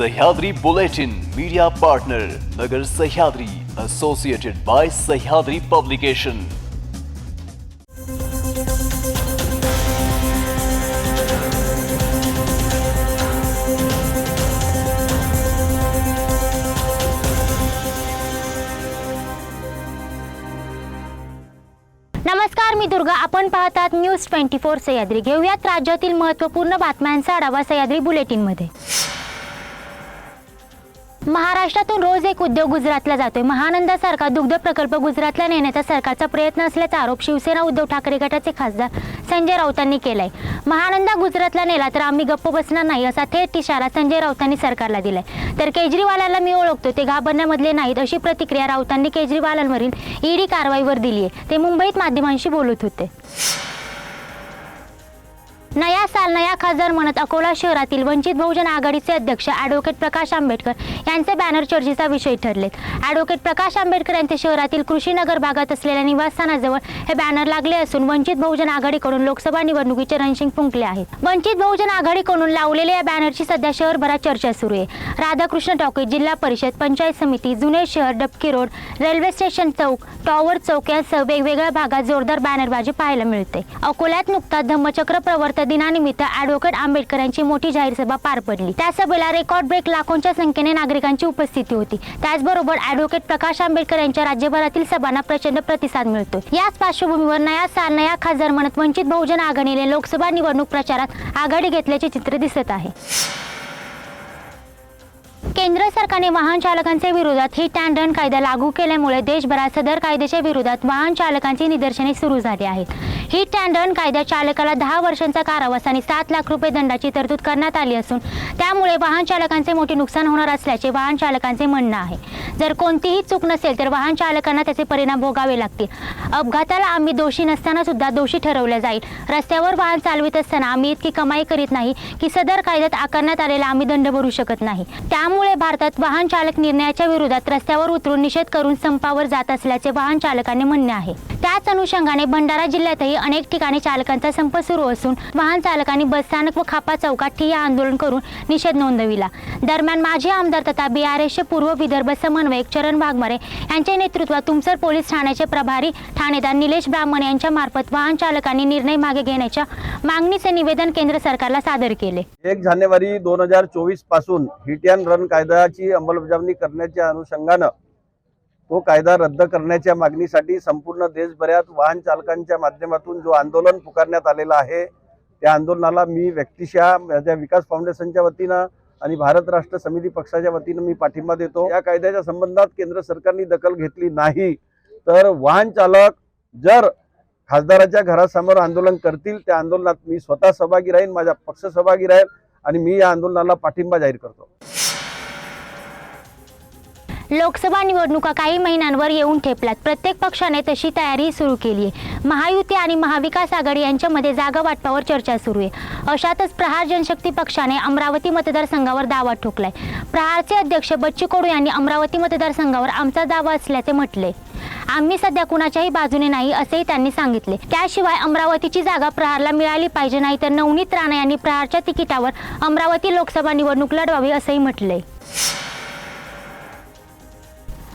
Sahyadri bulletin media partner Nagar Sahyadri associated by Sahyadri publication नमस्कार मी दुर्गा. आपण पाहतात न्यूज ट्वेंटी फोर सह्याद्री. घेऊयात राज्यातील महत्त्वपूर्ण बातम्यांचा आढावा सह्याद्री बुलेटिनमध्ये. महाराष्ट्रातून रोज एक उद्योग गुजरातला जातोय. महानंदासारखा दुग्ध प्रकल्प गुजरातला नेण्याचा सरकारचा प्रयत्न असल्याचा आरोप शिवसेना उद्धव ठाकरे गटाचे खासदार संजय राऊतांनी केलाय. महानंदा गुजरातला नेला तर आम्ही गप्प बसणार नाही असा थेट इशारा संजय राऊतांनी सरकारला दिलाय. तर केजरीवालाला मी ओळखतो ते घाबरण्यामधले नाहीत अशी प्रतिक्रिया राऊतांनी केजरीवालांवरील ईडी कारवाईवर दिली आहे ते मुंबईत माध्यमांशी बोलत होते. चालना या खासदार म्हणत अकोला शहरातील वंचित बहुजन आघाडीचे अध्यक्ष ॲडव्होकेट प्रकाश आंबेडकर यांचे बॅनर चर्चेचा विषय ठरलेत. ॲडव्होकेट प्रकाश आंबेडकर यांचे शहरातील कृषीनगर भागात असलेल्या निवासस्थानाजवळ हे बॅनर लागले असून वंचित बहुजन आघाडीकडून लोकसभा निवडणुकीचे रणशिंग फुंकले आहेत. वंचित बहुजन आघाडीकडून लावलेल्या या बॅनरची सध्या शहरभरात चर्चा सुरू आहे. राधाकृष्ण टॉकी जिल्हा परिषद पंचायत समिती जुने शहर डबकी रोड रेल्वे स्टेशन चौक टॉवर चौक यासह वेगवेगळ्या भागात जोरदार बॅनरबाजी पाहायला मिळते. अकोल्यात नुकताच धम्मचक्र प्रवर्त दिनानिमित्त निमित्त आंबेडकर आंबेडकरांची मोठी जाहीर सभा पार पडली. त्या सभेला रेकॉर्ड ब्रेक लाखोंच्या संख्येने नागरिकांची उपस्थिती होती. त्याचबरोबर ॲडव्होकेट प्रकाश आंबेडकर यांच्या राज्यभरातील सभांना प्रचंड प्रतिसाद मिळतो याच पार्श्वभूमीवर नया साल नया खासदार म्हणत वंचित बहुजन आघाडीने लोकसभा निवडणूक प्रचारात आघाडी घेतल्याचे चित्र दिसत आहे. केंद्र सरकारने वाहन चालकांच्या विरोधात हिट अँड रन कायदा लागू केल्यामुळे देशभरात सदर कायद्याच्या विरोधात वाहन चालकांची निदर्शने सुरू झाली आहेत. हिट अँड रन कायद्यात चालकाला दहा वर्षांचा कारावास आणि सात लाख रुपये दंडाची तरतूद करण्यात आली असून त्यामुळे वाहन चालकांचे मोठे नुकसान होणार असल्याचे वाहन चालकांचे म्हणणं आहे. जर कोणतीही चूक नसेल तर वाहन चालकांना त्याचे परिणाम भोगावे लागतील. अपघाताला आम्ही दोषी नसताना सुद्धा दोषी ठरवले जाईल. रस्त्यावर वाहन चालवित असताना आम्ही इतकी कमाई करीत नाही की सदर कायद्यात आकारण्यात आलेला आम्ही दंड भरू शकत नाही. त्यामुळे भारतात वाहन चालक निर्णयाच्या विरोधात रस्त्यावर उतरून निषेध करून संपावर जात असल्याचे वाहन चालकांनी म्हणणे आहे. त्याच अनुषंगाने भंडारा जिल्ह्यातही अनेक ठिकाणी चालकांचा संप सुरू असून वाहन चालकांनी बसस्थानक व खापा चौकात ठिय्या आंदोलन करून निषेध नोंदविला. दरम्यान माजी आमदार तथा बीआरएसचे पूर्व विदर्भ समन्वयक चरण वाघमारे यांच्या नेतृत्वात तुमसर पोलीस ठाण्याचे प्रभारी ठाणेदार निलेश ब्राह्मण यांच्या मार्फत वाहन चालकांनी निर्णय मागे घेण्याच्या मागणीचे निवेदन केंद्र सरकारला सादर केले. एक जानेवारी दोन हजार चोवीसपासून हिट अँड रन कायद्याची अंमलबजावणी करण्याच्या अनुषंगानं तो कायदा रद्द करण्याच्या मागणीसाठी संपूर्ण देशभरात वाहन चालकांच्या माध्यमातून जो आंदोलन पुकारण्यात आलेला आहे त्या आंदोलनाला मी व्यक्तिशः माझ्या विकास फाउंडेशनच्या वतीनं आणि भारत राष्ट्र समिती पक्षाच्या वतीनं मी पाठिंबा देतो. या कायद्याच्या संबंधात केंद्र सरकारने दखल घेतली नाही तर वाहन चालक जर खासदाराच्या घरासमोर आंदोलन करतील त्या आंदोलनात मी स्वतः सहभागी राहीन माझा पक्ष सहभागी राहील आणि मी या आंदोलनाला पाठिंबा जाहीर करतो. लोकसभा निवडणुका काही महिन्यांवर येऊन ठेपल्यात. प्रत्येक पक्षाने तशी तयारी सुरू केली आहे महायुती आणि महाविकास आघाडी यांच्यामध्ये जागा वाटपावर चर्चा सुरू आहे. अशातच प्रहार जनशक्ती पक्षाने अमरावती मतदारसंघावर दावा ठोकलाय. प्रहारचे अध्यक्ष बच्चू कडू यांनी अमरावती मतदारसंघावर आमचा दावा असल्याचे म्हटले आम्ही सध्या कुणाच्याही बाजूने नाही असेही त्यांनी सांगितले. त्याशिवाय अमरावतीची जागा प्रहारला मिळाली पाहिजे नाही तर नवनीत राणा यांनी प्रहारच्या तिकिटावर अमरावती लोकसभा निवडणूक लढवावी असंही म्हटले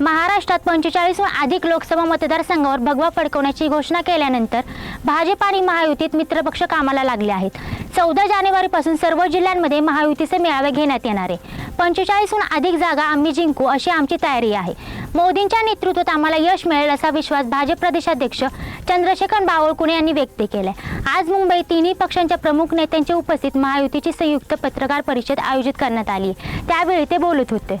महाराष्ट्रात पंचेचाळीसहून अधिक लोकसभा मतदारसंघावर भगवा फडकवण्याची घोषणा केल्यानंतर भाजप आणि महायुतीत मित्रपक्ष कामाला लागले आहेत. चौदा जानेवारीपासून सर्व जिल्ह्यांमध्ये महायुतीचे मेळावे घेण्यात येणार आहे. पंचेचाळीसहून अधिक जागा आम्ही जिंकू अशी आमची तयारी आहे. मोदींच्या नेतृत्वात आम्हाला यश मिळेल असा विश्वास भाजप प्रदेशाध्यक्ष चंद्रशेखर बावळकुणे यांनी व्यक्त केलाय. आज मुंबईत तिन्ही पक्षांच्या प्रमुख नेत्यांच्या उपस्थित महायुतीची संयुक्त पत्रकार परिषद आयोजित करण्यात आली त्यावेळी ते बोलत होते.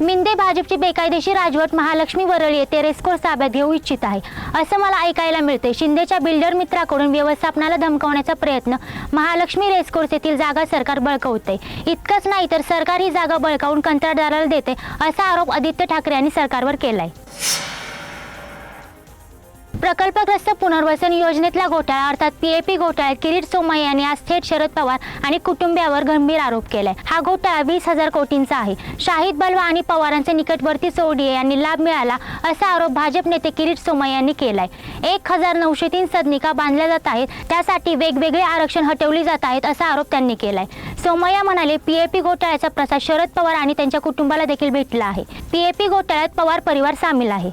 मिंदे भाजपची बेकायदेशीर राजवट महालक्ष्मी वरळी येथे रेस्कोर्स ताब्यात घेऊ इच्छित आहे. असं मला ऐकायला मिळते शिंदेच्या बिल्डर मित्राकडून व्यवस्थापनाला धमकावण्याचा प्रयत्न महालक्ष्मी रेस्कोर्स येथील जागा सरकार बळकवते इतकंच नाही तर सरकार ही जागा बळकावून कंत्राटदाराला देते असा आरोप आदित्य ठाकरे यांनी सरकारवर केलाय. प्रकल्पग्रस्त पुनर्वसन योजनेतला घोटाळा अर्थात पीएपी घोटाळ्यात किरीट सोमय्या यांनी आज थेट शरद पवार आणि कुटुंबियावर गंभीर आरोप केलाय. हा घोटाळा वीस हजार कोटींचा आहे. शाहिद बलवा आणि पवारांचे निकटवर्ती सोडिये यांनी लाभ मिळाला असा आरोप भाजप नेते किरीट सोमय्या यांनी केलाय. एक हजार नऊशे तीन सदनिका बांधल्या जात आहेत त्यासाठी वेगवेगळे आरक्षण हटवली जात आहेत असा आरोप त्यांनी केलाय. सोमय्या म्हणाले पीएपी घोटाळ्याचा प्रसाद शरद पवार आणि त्यांच्या कुटुंबाला देखील भेटला आहे. पीएपी घोटाळ्यात पवार परिवार सामील आहे.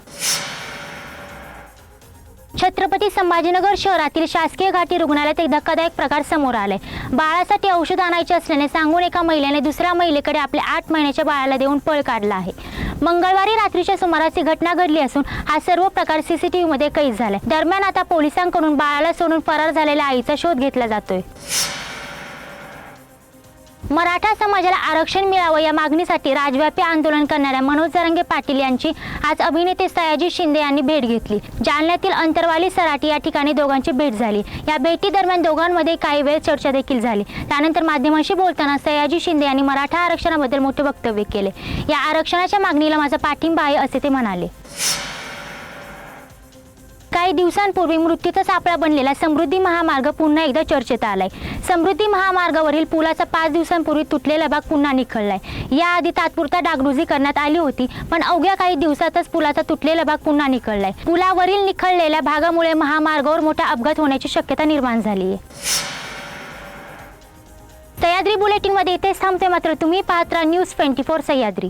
छत्रपती संभाजीनगर शहरातील शासकीय घाटी रुग्णालयात एक धक्कादायक प्रकार समोर आलाय बाळासाठी औषध आणायचे असल्याने सांगून एका महिलेने दुसऱ्या महिलेकडे आपल्या आठ महिन्याच्या बाळाला देऊन पळ काढला आहे. मंगळवारी रात्रीच्या सुमारास ही घटना घडली असून हा सर्व प्रकार सीसीटीव्ही मध्ये कैद झालाय. दरम्यान आता पोलिसांकडून बाळाला सोडून फरार झालेल्या आईचा शोध घेतला जातोय. मराठा समाजाला आरक्षण मिळावं या मागणीसाठी राजव्यापी आंदोलन करणाऱ्या मनोज जरंगे पाटील यांची आज अभिनेते सयाजी शिंदे यांनी भेट घेतली. जालन्यातील अंतरवाली सराटी या ठिकाणी दोघांची भेट झाली. या भेटी दरम्यान दोघांमध्ये काही वेळ चर्चा देखील झाली. त्यानंतर माध्यमांशी बोलताना सयाजी शिंदे यांनी मराठा आरक्षणाबद्दल मोठे वक्तव्य केले. या आरक्षणाच्या मागणीला माझा पाठिंबा आहे असे ते म्हणाले. काही दिवसांपूर्वी मृत्यूचा सापळा बनलेला समृद्धी महामार्ग पुन्हा एकदा चर्चेत आलाय. समृद्धी महामार्गावरील पुलाचा पाच दिवसांपूर्वी तुटलेला भाग पुन्हा निखळलाय. याआधी तात्पुरता डागडुजी करण्यात आली होती पण अवघ्या काही दिवसातच पुलाचा तुटलेला भाग पुन्हा निखळलाय. पुलावरील निखळलेल्या भागामुळे महामार्गावर मोठा अपघात होण्याची शक्यता निर्माण झाली आहे. सह्याद्री बुलेटिनमध्ये इथेच थांबते मात्र तुम्ही पाहत राहा न्यूज ट्वेंटी फोर सह्याद्री.